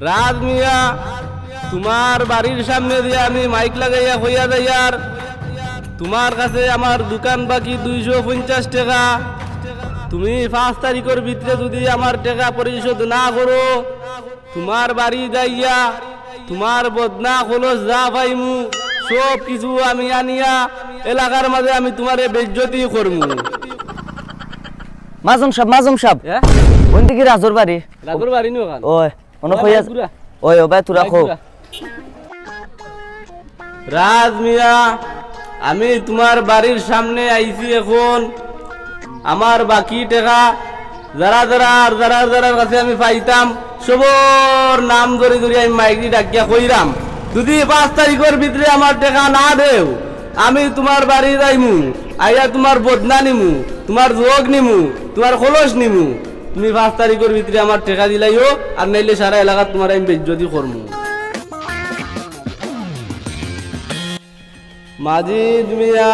রাজ মিয়া তোমার বাড়ির সামনে দিয়ে আমি মাইক লাগাইয়া হইয়া যাইয়ার তোমার কাছে আমার দোকান বাকি দুইশো পঞ্চাশ টাকা। তুমি পাঁচ তারিখের ভিতরে যদি আমার টাকা পরিশোধ না করো তোমার বাড়ি যাইয়া তোমার বদনা খোলস যা পাইমু সব কিছু আমি আনিয়া এলাকার মাঝে আমি তোমারে বেজ্জতি করমু। মাজম সাহেব মাজম সাহেব। কোন দিকে রাজুর বাড়ি। রাগর বাড়ি নো ওই। কইয়া ওই ও ভাই তোরা খো রাজ মিয়া আমি তোমার বাড়ির সামনে আইছি এখন। আমার বাকি টাকা যারা যারা আর যারা যারা কাছে আমি পাইতাম সবর নাম ধরে ধরে আমি মাইকি ডাকিয়া কইরাম। যদি পাঁচ তারিখের ভিতরে আমার টাকা না দেও আমি তোমার বাড়ি যাইমু আইয়া তোমার বদনা নিমু তোমার যোগ নিমু তোমার খলস নিমু। তুমি পাঁচ তারিখের ভিতরে আমার টাকা দিলাইও, আর নাইলে সারা এলাকা তোমার আমি বেজ্জতি করমু। মাজিদ মিয়া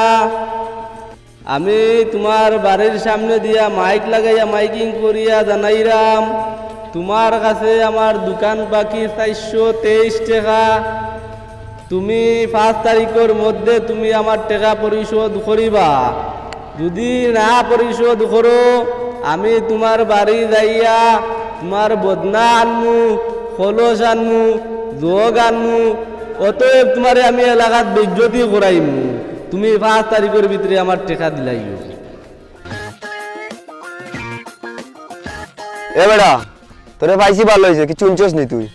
আমি তোমার বাড়ির সামনে দিয়া মাইক লাগাইয়া মাইকিং করিয়া জানাইরাম, তোমার কাছে আমার দোকান বাকি চারশো তেইশ টাকা। তুমি পাঁচ তারিখের মধ্যে তুমি আমার টাকা পরিশোধ করিবা। যদি না পরিশোধ করো আমি তোমার বাড়ি যাইয়া তোমার বদনা আনমু খলস আনমু যোগ আনমু অতএব তোমারে আমি এলাকাত বেজ্জতি করাইমু। তুমি পাঁচ তারিখের ভিতরে আমার টাকা দিলাইও এ বেড়া তোরে পাইছি ভালো হয়েছে কি চুনছস নি তুই?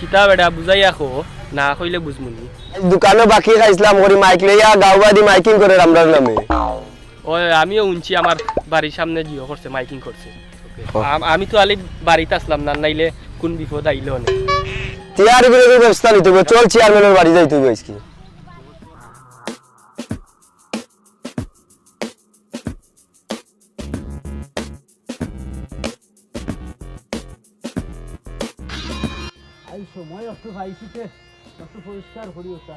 কিতা বেটা বুঝাই আখো না কইলে বুঝমুনি দোকানে বাকি খাইছিলাম করি মাইক লইয়া গাঁও বাদি মাইকিং করে আমরার নামে। ওই আমিও উনছি আমার বাড়ির সামনে জিও করছে মাইকিং করছে। আমি তো আলি বাড়িতে আসলাম না নাইলে কোন বিপদ আইলো না। টিয়ার বিরোধী ব্যবস্থা নিতে হবে চল চেয়ারম্যানের বাড়ি যাই তুই আজকে। সময় একটু পরিষ্কার করি ওটা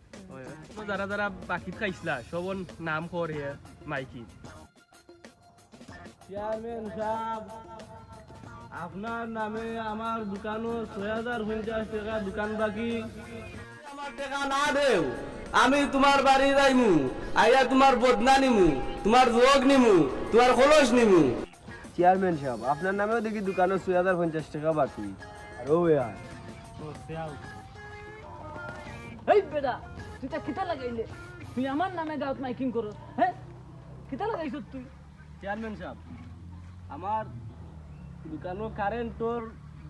যারা যারা বাকি খাইছিলা সবন নাম করে মাইকি। চেয়ারম্যান সাহেব আপনার নামে আমার দোকানও ছয় হাজার পঞ্চাশ টাকা দোকান বাকি। আমার টাকা না দেও আমি তোমার বাড়ি যাইমু আইয়া তোমার বদনা নিমু তোমার যোগ নিমু তোমার খলস নিমু। চেয়ারম্যান সাহেব আপনার নামেও দেখি দোকানে ছয় হাজার পঞ্চাশ টাকা বাকি। আর ও বেটা! তুই তা কিতা লাগাইলে? তুই আমার নামে গাঁত মাইকিং করো হ্যাঁ? কিতা লাগাইছ তুই? চেয়ারম্যান সাহেব আমার দোকানো কারেন্টর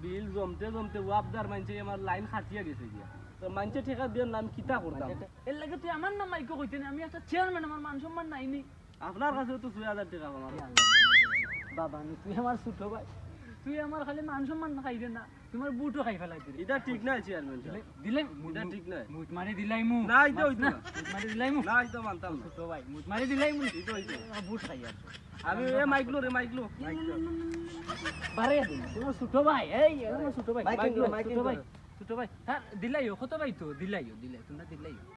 বিল জমতে জমতে ওয়াবদার মানছে আমার লাইন খাটিয়া গেছে গিয়া। তো মানছে ঠিকা দিয়ে নাম কিতা করতাম? এর লাগে তুই আমার নাম মাইকো কইতে না আমি একটা চেয়ারম্যান আমার মান সম্মান নাইনি। আপনার কাছে তো ছয় হাজার টাকা আমার বাবা তুই আমার ছোট ভাই। তুই আমার খালি মান সম্মান খাইবে না। তোমার বুটও খাই ফেলাই দিলি এটা ঠিক নাই চেয়ারম্যান দিলে এটা ঠিক নাই। মুত মারি দিলাই মু। না, এটা হইতো না। মুত মারি দিলাই মু। না এটা মানতাম না। তো ভাই মুত মারি দিলাই মু। এটা হইতো। বুট খাই আর। আমি এ মাইকলো রে মাইকলো বারে দিন তোমার ছোট ভাই এই তোমার ছোট ভাই। মাইকলো মাইকলো ছোট ভাই ছোট ভাই। হ্যাঁ দিলাইও কত ভাই তো? দিলাইও দিলাই তোমরা দিলাইও।